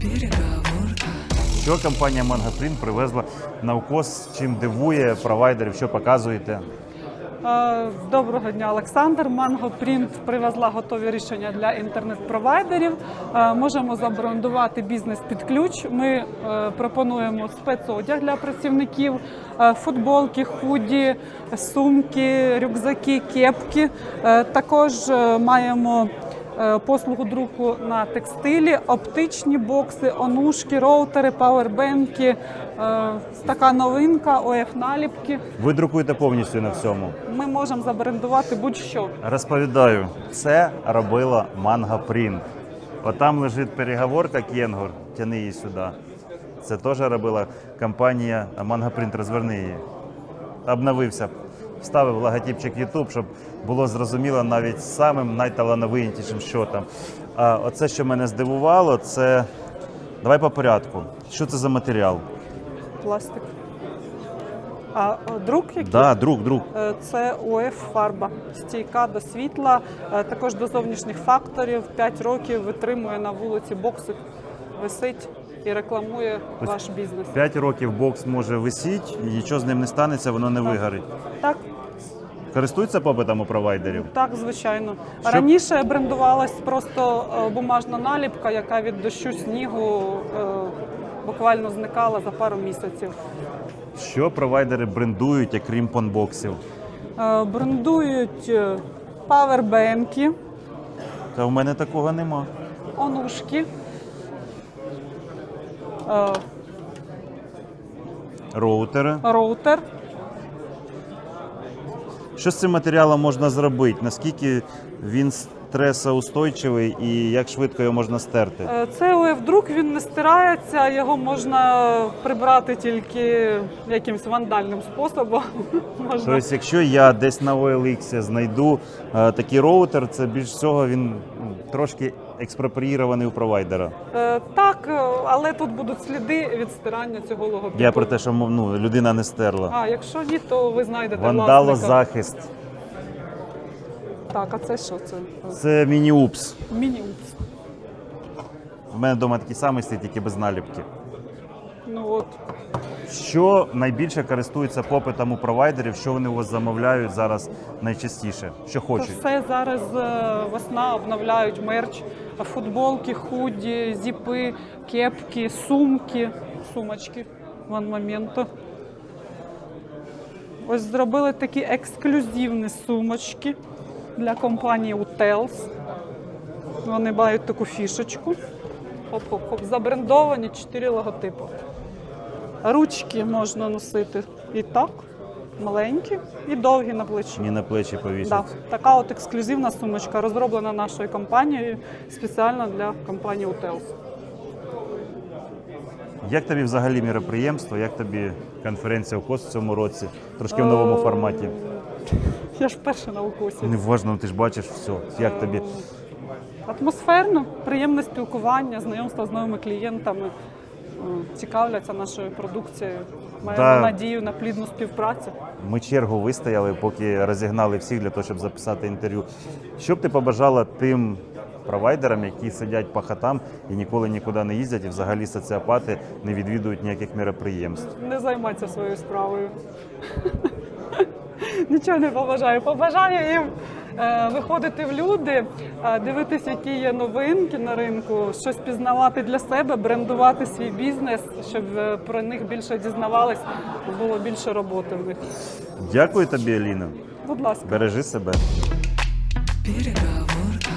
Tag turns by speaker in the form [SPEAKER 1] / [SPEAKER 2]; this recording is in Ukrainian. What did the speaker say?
[SPEAKER 1] Переговорка.
[SPEAKER 2] Що компанія MangoPrint привезла на укос, чим дивує провайдерів, що показуєте?
[SPEAKER 3] Е, Доброго дня, Олександр. Mango Print привезла готові рішення для інтернет-провайдерів. Е, Можемо забрендувати бізнес під ключ. Ми е, пропонуємо спецодяг для працівників, футболки, худі, сумки, рюкзаки, кепки. Також маємо послугу друку на текстилі, оптичні бокси, онушки, роутери, павербенки. Е, Така новинка, ОФ-наліпки.
[SPEAKER 2] Ви друкуєте повністю на всьому.
[SPEAKER 3] Ми можемо забрендувати будь-що.
[SPEAKER 2] Розповідаю, це робила MangoPrint. Отам лежить переговорка Кенгур, тяни її сюди. Це теж робила компанія MangoPrint, розверни її. Обновився. Вставив логотипчик YouTube, щоб було зрозуміло навіть самим найталановитішим, що там. А оце, що мене здивувало, це. Давай по порядку. Що це за матеріал?
[SPEAKER 3] Пластик. А друк який?
[SPEAKER 2] Да, друк, друк.
[SPEAKER 3] Е, Це ОФ фарба, стійка до світла, е, також до зовнішніх факторів. 5 років витримує на вулиці боксик, висить і рекламує
[SPEAKER 2] Тобто
[SPEAKER 3] ваш бізнес.
[SPEAKER 2] 5 років бокс може висіти, і нічого з ним не станеться, воно не вигорить.
[SPEAKER 3] Так,
[SPEAKER 2] Користуються попитом у провайдерів?
[SPEAKER 3] так, звичайно.
[SPEAKER 2] Що-
[SPEAKER 3] Раніше брендувалась просто е, бумажна наліпка, яка від дощу снігу е, буквально зникала за пару місяців.
[SPEAKER 2] Що провайдери брендують, окрім понбоксів?
[SPEAKER 3] Е, Брендують павербенки,
[SPEAKER 2] Та в мене такого нема.
[SPEAKER 3] онушки.
[SPEAKER 2] Роутери.
[SPEAKER 3] Роутер.
[SPEAKER 2] Що з цим матеріалом можна зробити? Наскільки він стресоустойчивий і як швидко його можна стерти?
[SPEAKER 3] Е, Це ОФ-друк, він не стирається, його можна прибрати тільки якимось вандальним способом.
[SPEAKER 2] Тобто, якщо я десь на OLX знайду е, такий роутер, це більш всього він ну, трошки експропріірований у провайдера.
[SPEAKER 3] Е, Так, е, але тут будуть сліди від стирання цього логотипу.
[SPEAKER 2] Я про те, що ну, людина не стерла.
[SPEAKER 3] А, якщо ні, то ви знайдете.
[SPEAKER 2] Вандалозахист.
[SPEAKER 3] Так, а це що це?
[SPEAKER 2] Це міні-упс.
[SPEAKER 3] Міні-упс.
[SPEAKER 2] У мене вдома такий самий стоїть, тільки без наліпки.
[SPEAKER 3] От.
[SPEAKER 2] Що найбільше користується попитом у провайдерів, що вони у вас замовляють зараз найчастіше? Що хочуть?
[SPEAKER 3] все зараз е, весна обновляють мерч, футболки, худі, зіпи, кепки, сумки, сумочки. Вон моменту. Ось зробили такі ексклюзивні сумочки для компанії Utels. Вони мають таку фішечку. Хоп-хоп-хоп. Забрендовані чотири логотипи. Ручки можна носити і так, маленькі, і довгі на плечі.
[SPEAKER 2] Ні на плечі
[SPEAKER 3] Да,
[SPEAKER 2] повісять.
[SPEAKER 3] така от ексклюзивна сумочка, розроблена нашою компанією спеціально для компанії Utels.
[SPEAKER 2] Як тобі взагалі міроприємство? Як тобі конференція УКОС в цьому році? Трошки в новому
[SPEAKER 3] Е,
[SPEAKER 2] форматі.
[SPEAKER 3] Я ж перша на укусі.
[SPEAKER 2] Неважно, ти ж бачиш все. Як тобі?
[SPEAKER 3] Атмосферно, приємне спілкування, знайомство з новими клієнтами, е, цікавляться нашою продукцією. Маємо
[SPEAKER 2] Да.
[SPEAKER 3] надію на плідну співпрацю.
[SPEAKER 2] Ми чергу вистояли, поки розігнали всіх для того, щоб записати інтерв'ю. Що б ти побажала тим провайдерам, які сидять по хатам і ніколи нікуди не їздять, і взагалі соціопати не відвідують ніяких міроприємств?
[SPEAKER 3] Не займатися своєю справою. Нічого не побажаю. Побажаю їм виходити в люди, е, дивитися, які є новинки на ринку, щось пізнавати для себе, брендувати свій бізнес, щоб е, про них більше дізнавались, було більше роботи в них.
[SPEAKER 2] Дякую тобі, Аліна.
[SPEAKER 3] Будь ласка.
[SPEAKER 2] Бережи себе.
[SPEAKER 1] Переговорка.